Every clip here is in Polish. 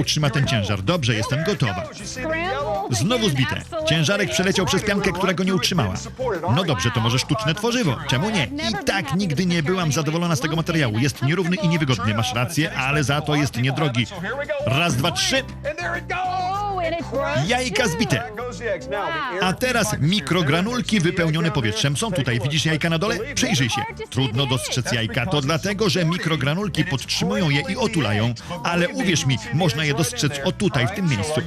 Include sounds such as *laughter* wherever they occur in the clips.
utrzyma ten ciężar. Dobrze, jestem gotowa. Znowu zbite. Ciężarek przeleciał przez piankę, która go nie utrzymała. No dobrze, to może sztuczne tworzywo. Czemu nie? I tak nigdy nie byłam zadowolona z tego materiału. Jest nierówny i niewygodny. Masz rację, ale za to jest niedrogi. Raz, dwa, trzy. Jajka zbite. A teraz mikrogranulki wypełnione powietrzem są tutaj. Widzisz jajka na dole? Przyjrzyj się. Trudno dostrzec jajka. To dlatego, że mikrogranulki podtrzymują je i otulają. Ale uwierz mi, można je dostrzec o tutaj, w tym miejscu.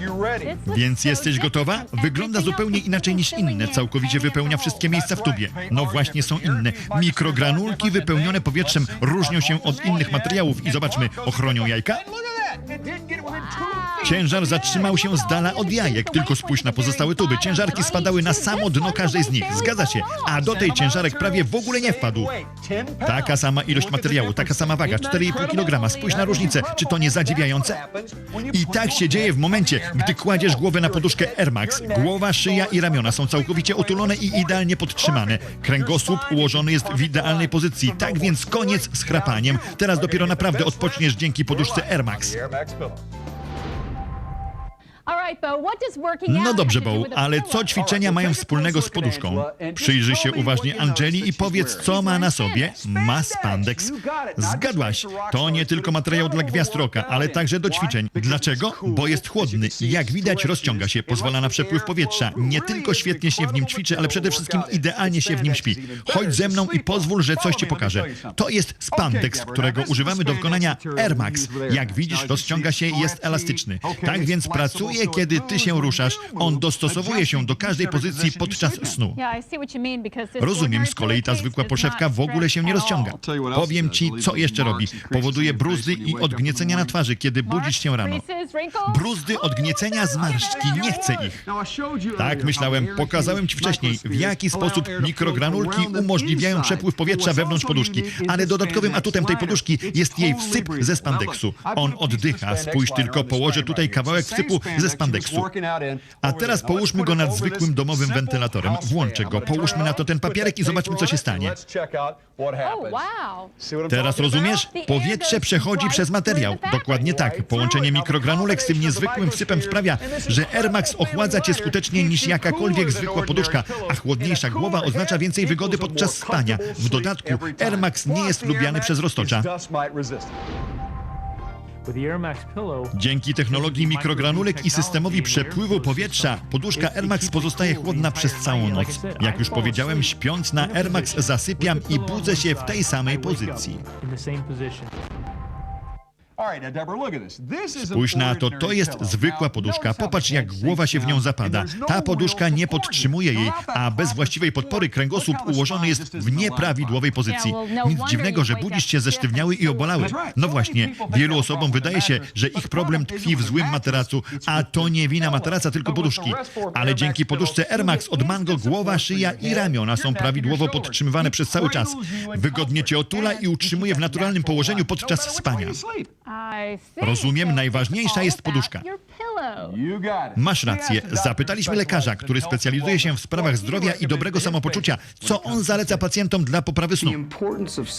Więc jesteś gotowa? Wygląda zupełnie inaczej niż inne. Całkowicie wypełnia wszystkie miejsca w tubie. No właśnie są inne. Mikrogranulki wypełnione powietrzem różnią się od innych materiałów i zobaczmy, ochronią jajka? Ciężar zatrzymał się z dala od jajek, tylko spójrz na pozostałe tuby. Ciężarki spadały na samo dno każdej z nich. Zgadza się. A do tej ciężarek prawie w ogóle nie wpadł. Taka sama ilość materiału, taka sama waga, 4,5 kg. Spójrz na różnicę. Czy to nie zadziwiające? I tak się dzieje w momencie, gdy kładziesz głowę na poduszkę Air Max. Głowa, szyja i ramiona są całkowicie otulone i idealnie podtrzymane. Kręgosłup ułożony jest w idealnej pozycji. Tak więc koniec z chrapaniem. Teraz dopiero naprawdę odpoczniesz dzięki poduszce Air Max. No dobrze, Bo, ale co ćwiczenia mają wspólnego z poduszką? Przyjrzyj się uważnie Angeli i powiedz, co ma na sobie. Ma spandex. Zgadłaś. To nie tylko materiał dla gwiazd roka, ale także do ćwiczeń. Dlaczego? Bo jest chłodny i jak widać rozciąga się, pozwala na przepływ powietrza. Nie tylko świetnie się w nim ćwiczy, ale przede wszystkim idealnie się w nim śpi. Chodź ze mną i pozwól, że coś ci pokażę. To jest spandex, którego używamy do wykonania Air Max. Jak widzisz, rozciąga się i jest elastyczny. Tak więc pracuje, kiedy ty się ruszasz. On dostosowuje się do każdej pozycji podczas snu. Rozumiem, z kolei ta zwykła poszewka w ogóle się nie rozciąga. Powiem ci, co jeszcze robi. Powoduje bruzdy i odgniecenia na twarzy, kiedy budzisz się rano. Bruzdy, odgniecenia, zmarszczki, nie chcę ich. Tak myślałem, pokazałem ci wcześniej, w jaki sposób mikrogranulki umożliwiają przepływ powietrza wewnątrz poduszki, ale dodatkowym atutem tej poduszki jest jej wsyp ze spandeksu. On oddycha, spójrz tylko, położę tutaj kawałek wsypu ze spandeksu. A teraz połóżmy go nad zwykłym domowym wentylatorem. Włączę go, połóżmy na to ten papierek i zobaczmy, co się stanie. Teraz rozumiesz? Powietrze przechodzi przez materiał. Dokładnie tak. Połączenie mikrogranulek z tym niezwykłym wsypem sprawia, że Air Max ochładza cię skuteczniej niż jakakolwiek zwykła poduszka, a chłodniejsza głowa oznacza więcej wygody podczas spania. W dodatku Air Max nie jest lubiany przez roztocza. Dzięki technologii mikrogranulek i systemowi przepływu powietrza, poduszka Air Max pozostaje chłodna przez całą noc. Jak już powiedziałem, śpiąc na Air Max zasypiam i budzę się w tej samej pozycji. Spójrz na to, to jest zwykła poduszka. Popatrz, jak głowa się w nią zapada. Ta poduszka nie podtrzymuje jej, a bez właściwej podpory kręgosłup ułożony jest w nieprawidłowej pozycji. Nic dziwnego, że budzisz się zesztywniały i obolały. No właśnie, wielu osobom wydaje się, że ich problem tkwi w złym materacu, a to nie wina materaca, tylko poduszki. Ale dzięki poduszce Air Max od Mango głowa, szyja i ramiona są prawidłowo podtrzymywane przez cały czas. Wygodnie cię otula i utrzymuje w naturalnym położeniu podczas spania. Rozumiem, najważniejsza jest poduszka. Masz rację. Zapytaliśmy lekarza, który specjalizuje się w sprawach zdrowia i dobrego samopoczucia, co on zaleca pacjentom dla poprawy snu.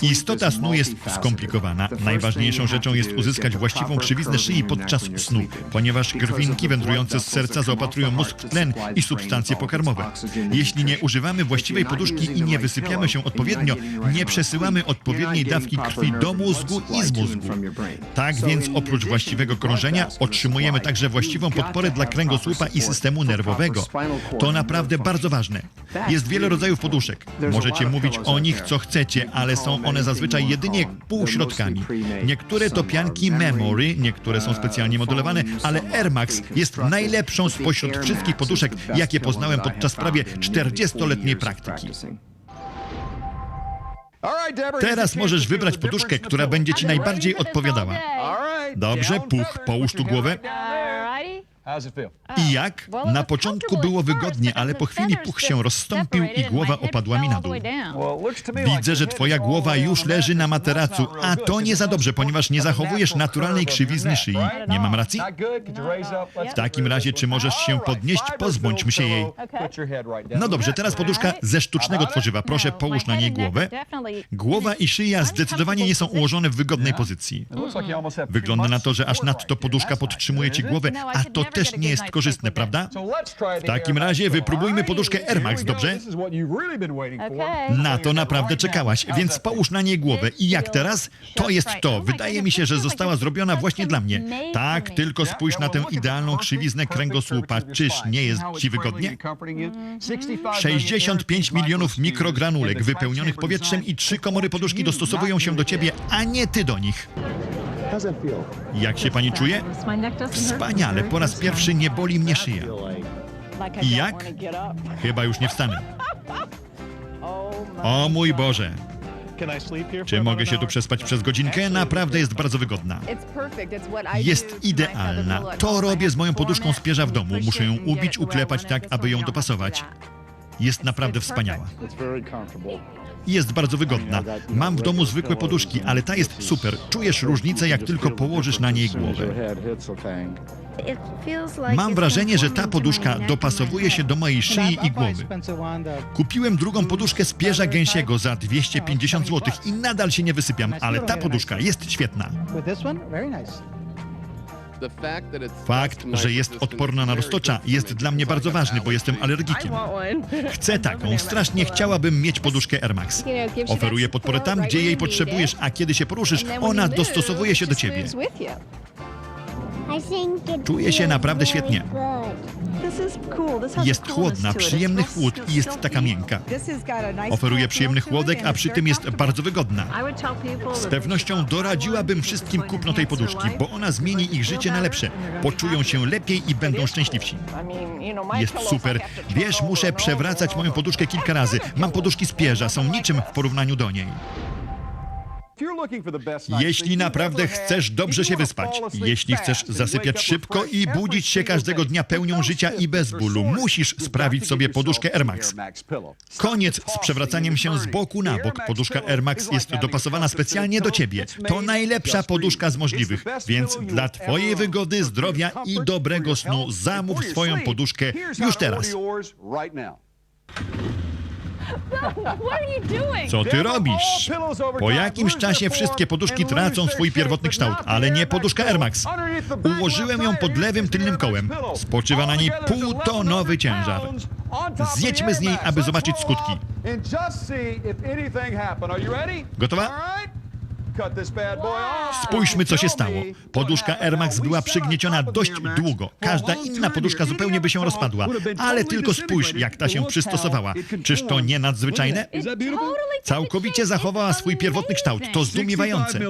Istota snu jest skomplikowana. Najważniejszą rzeczą jest uzyskać właściwą krzywiznę szyi podczas snu, ponieważ krwinki wędrujące z serca zaopatrują mózg w tlen i substancje pokarmowe. Jeśli nie używamy właściwej poduszki i nie wysypiamy się odpowiednio, nie przesyłamy odpowiedniej dawki krwi do mózgu i z mózgu. Tak więc oprócz właściwego krążenia otrzymujemy także właściwą podporę dla kręgosłupa i systemu nerwowego. To naprawdę bardzo ważne. Jest wiele rodzajów poduszek. Możecie mówić o nich co chcecie, ale są one zazwyczaj jedynie półśrodkami. Niektóre to pianki Memory, niektóre są specjalnie modelowane, ale Air Max jest najlepszą spośród wszystkich poduszek, jakie poznałem podczas prawie 40-letniej praktyki. Teraz możesz wybrać poduszkę, która będzie ci najbardziej odpowiadała. Dobrze, puch, połóż tu głowę. I jak? Na początku było wygodnie, ale po chwili puch się rozstąpił i głowa opadła mi na dół. Widzę, że twoja głowa już leży na materacu, a to nie za dobrze, ponieważ nie zachowujesz natural naturalnej krzywizny szyi. Nie mam racji? Up? Let's W takim razie, czy możesz się podnieść? Pozbądźmy się jej. No dobrze, teraz poduszka ze sztucznego tworzywa. Proszę połóż na niej głowę. Głowa i szyja zdecydowanie nie są ułożone w wygodnej pozycji. Wygląda na to, że aż nadto poduszka podtrzymuje ci głowę, a to też nie jest korzystne, prawda? W takim razie wypróbujmy poduszkę Air Max, dobrze? Na to naprawdę czekałaś, więc połóż na niej głowę. I jak teraz? To jest to. Wydaje mi się, że została zrobiona właśnie dla mnie. Tak, tylko spójrz na tę idealną krzywiznę kręgosłupa. Czyż nie jest ci wygodnie? 65 milionów mikrogranulek wypełnionych powietrzem i trzy komory poduszki dostosowują się do ciebie, a nie ty do nich. Jak się pani czuje? Wspaniale, po raz pierwszy nie boli mnie szyja. Jak? Chyba już nie wstanę. O mój Boże, czy mogę się tu przespać przez godzinkę? Naprawdę jest bardzo wygodna. Jest idealna. To robię z moją poduszką z pierza w domu. Muszę ją ubić, uklepać tak, aby ją dopasować. Jest naprawdę wspaniała. Jest bardzo wygodna. Mam w domu zwykłe poduszki, ale ta jest super. Czujesz różnicę, jak tylko położysz na niej głowę. Mam wrażenie, że ta poduszka dopasowuje się do mojej szyi i głowy. Kupiłem drugą poduszkę z pierza gęsiego za 250 zł i nadal się nie wysypiam, ale ta poduszka jest świetna. Fakt, że jest odporna na roztocza jest dla mnie bardzo ważny, bo jestem alergikiem. Chcę taką, strasznie chciałabym mieć poduszkę Air Max. Oferuje podporę tam, gdzie jej potrzebujesz, a kiedy się poruszysz, ona dostosowuje się do ciebie. Czuję się naprawdę świetnie. Jest chłodna, przyjemny chłód i jest taka miękka. Oferuje przyjemny chłodek, a przy tym jest bardzo wygodna. Z pewnością doradziłabym wszystkim kupno tej poduszki, bo ona zmieni ich życie na lepsze. Poczują się lepiej i będą szczęśliwsi. Jest super. Wiesz, muszę przewracać moją poduszkę kilka razy. Mam poduszki z pierza, są niczym w porównaniu do niej. Jeśli naprawdę chcesz dobrze się wyspać, jeśli chcesz zasypiać szybko i budzić się każdego dnia pełnią życia i bez bólu, musisz sprawić sobie poduszkę Air Max. Koniec z przewracaniem się z boku na bok. Poduszka Air Max jest dopasowana specjalnie do ciebie. To najlepsza poduszka z możliwych, więc dla twojej wygody, zdrowia i dobrego snu. zamów swoją poduszkę już teraz. Co ty robisz? Po jakimś czasie wszystkie poduszki tracą swój pierwotny kształt, ale nie poduszka Air Max. Ułożyłem ją pod lewym tylnym kołem. Spoczywa na niej półtonowy ciężar. Zjedźmy z niej, aby zobaczyć skutki. Gotowa? Spójrzmy, co się stało. Poduszka Air Max była przygnieciona dość długo. Każda inna poduszka zupełnie by się rozpadła. Ale tylko spójrz, jak ta się przystosowała. Czyż to nie nadzwyczajne? Całkowicie zachowała swój pierwotny kształt. To zdumiewające.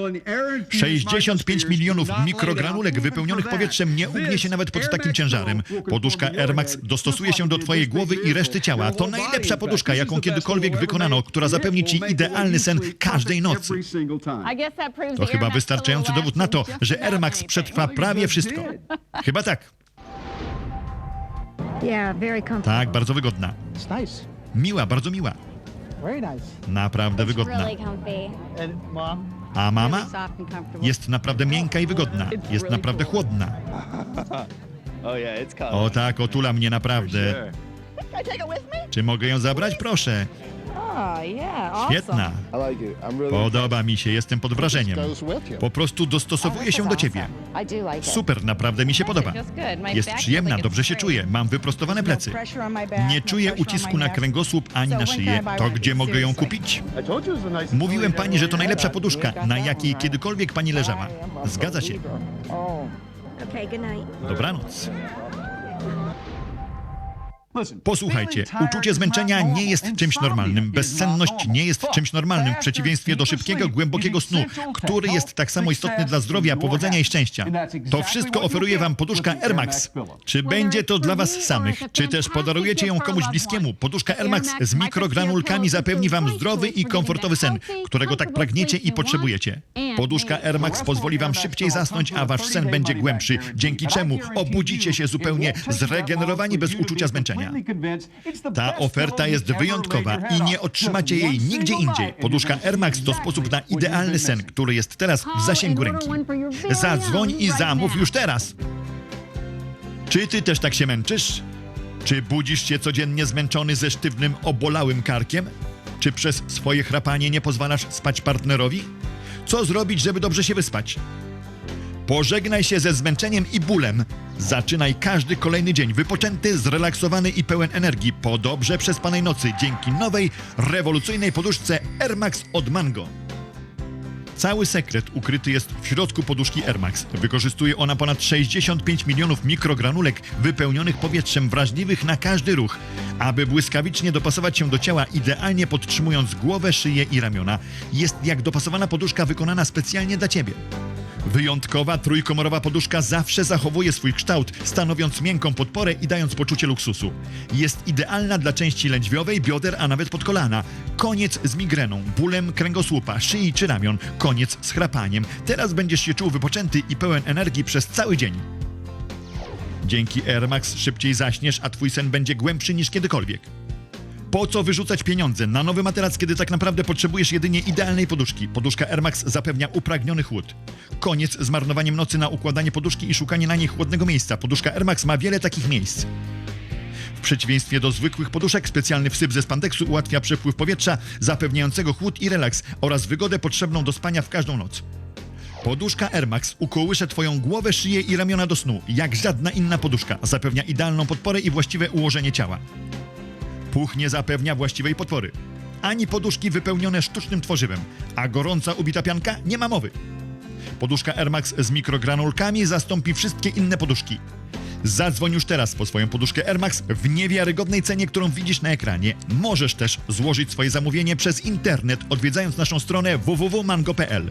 65 milionów mikrogranulek wypełnionych powietrzem nie ugnie się nawet pod takim ciężarem. Poduszka Air Max dostosuje się do twojej głowy i reszty ciała. To najlepsza poduszka, jaką kiedykolwiek wykonano, która zapewni ci idealny sen każdej nocy. To chyba wystarczający dowód na to, że Air Max przetrwa prawie wszystko. Chyba tak. Tak, bardzo wygodna. Miła, bardzo miła. Naprawdę wygodna. A mama jest naprawdę miękka i wygodna. Jest naprawdę chłodna. *laughs* O tak, otula mnie naprawdę. Czy mogę ją zabrać? Proszę. Świetna. Podoba mi się, jestem pod wrażeniem. Po prostu dostosowuje się do ciebie. Super, naprawdę mi się podoba. Jest przyjemna, dobrze się czuję. Mam wyprostowane plecy. Nie czuję ucisku na kręgosłup ani na szyję. To gdzie mogę ją kupić? Mówiłem pani, że to najlepsza poduszka, na jakiej kiedykolwiek pani leżała. Zgadza się. Dobranoc. Posłuchajcie, uczucie zmęczenia nie jest czymś normalnym. Bezsenność nie jest czymś normalnym, w przeciwieństwie do szybkiego, głębokiego snu, który jest tak samo istotny dla zdrowia, powodzenia i szczęścia. To wszystko oferuje Wam poduszka Air Max. Czy będzie to dla Was samych, czy też podarujecie ją komuś bliskiemu? Poduszka Air Max z mikrogranulkami zapewni Wam zdrowy i komfortowy sen, którego tak pragniecie i potrzebujecie. Poduszka Air Max pozwoli Wam szybciej zasnąć, a Wasz sen będzie głębszy, dzięki czemu obudzicie się zupełnie zregenerowani bez uczucia zmęczenia. Ta oferta jest wyjątkowa i nie otrzymacie jej nigdzie indziej. Poduszka Air Max to sposób na idealny sen, który jest teraz w zasięgu ręki. Zadzwoń i zamów już teraz. Czy ty też tak się męczysz? Czy budzisz się codziennie zmęczony ze sztywnym, obolałym karkiem? Czy przez swoje chrapanie nie pozwalasz spać partnerowi? Co zrobić, żeby dobrze się wyspać? Pożegnaj się ze zmęczeniem i bólem. Zaczynaj każdy kolejny dzień wypoczęty, zrelaksowany i pełen energii po dobrze przespanej nocy dzięki nowej, rewolucyjnej poduszce Air Max od Mango. Cały sekret ukryty jest w środku poduszki Air Max. Wykorzystuje ona ponad 65 milionów mikrogranulek wypełnionych powietrzem wrażliwych na każdy ruch, aby błyskawicznie dopasować się do ciała, idealnie podtrzymując głowę, szyję i ramiona. Jest jak dopasowana poduszka wykonana specjalnie dla Ciebie. Wyjątkowa trójkomorowa poduszka zawsze zachowuje swój kształt, stanowiąc miękką podporę i dając poczucie luksusu. Jest idealna dla części lędźwiowej, bioder, a nawet podkolana. Koniec z migreną, bólem kręgosłupa, szyi czy ramion. Koniec z chrapaniem. Teraz będziesz się czuł wypoczęty i pełen energii przez cały dzień. Dzięki Air Max szybciej zaśniesz, a twój sen będzie głębszy niż kiedykolwiek. Po co wyrzucać pieniądze na nowy materac, kiedy tak naprawdę potrzebujesz jedynie idealnej poduszki? Poduszka Air Max zapewnia upragniony chłód. Koniec z marnowaniem nocy na układanie poduszki i szukanie na niej chłodnego miejsca. Poduszka Air Max ma wiele takich miejsc. W przeciwieństwie do zwykłych poduszek, specjalny wsyp ze spandeksu ułatwia przepływ powietrza, zapewniającego chłód i relaks oraz wygodę potrzebną do spania w każdą noc. Poduszka Air Max ukołysze Twoją głowę, szyję i ramiona do snu, jak żadna inna poduszka. Zapewnia idealną podporę i właściwe ułożenie ciała. Puch nie zapewnia właściwej podpory. Ani poduszki wypełnione sztucznym tworzywem, a gorąca ubita pianka nie ma mowy. Poduszka Air Max z mikrogranulkami zastąpi wszystkie inne poduszki. Zadzwoń już teraz po swoją poduszkę Air Max w niewiarygodnej cenie, którą widzisz na ekranie. Możesz też złożyć swoje zamówienie przez internet, odwiedzając naszą stronę www.mango.pl.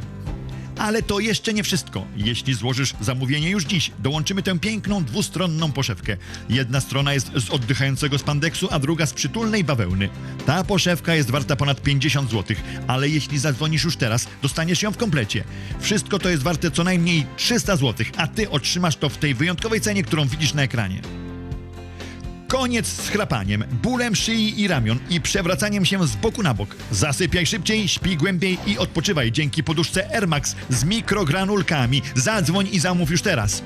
Ale to jeszcze nie wszystko. Jeśli złożysz zamówienie już dziś, dołączymy tę piękną dwustronną poszewkę. Jedna strona jest z oddychającego spandeksu, a druga z przytulnej bawełny. Ta poszewka jest warta ponad 50 zł, ale jeśli zadzwonisz już teraz, dostaniesz ją w komplecie. Wszystko to jest warte co najmniej 300 zł, a ty otrzymasz to w tej wyjątkowej cenie, którą widzisz na ekranie. Koniec z chrapaniem, bólem szyi i ramion i przewracaniem się z boku na bok. Zasypiaj szybciej, śpi głębiej i odpoczywaj dzięki poduszce Air Max z mikrogranulkami. Zadzwoń i zamów już teraz.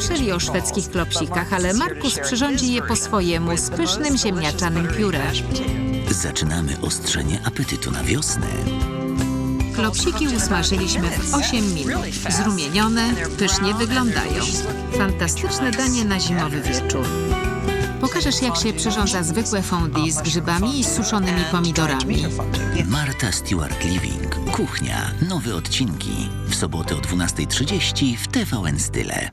Słyszeli o szwedzkich klopsikach, ale Markus przyrządzi je po swojemu z pysznym ziemniaczanym pióre. Zaczynamy ostrzenie apetytu na wiosnę. Klopsiki usmażyliśmy w 8 minut. Zrumienione, pysznie wyglądają. Fantastyczne danie na zimowy wieczór. Pokażesz, jak się przyrządza zwykłe fondue z grzybami i suszonymi pomidorami. Marta Stewart Living. Kuchnia. Nowe odcinki. W sobotę o 12.30 w TVN Style.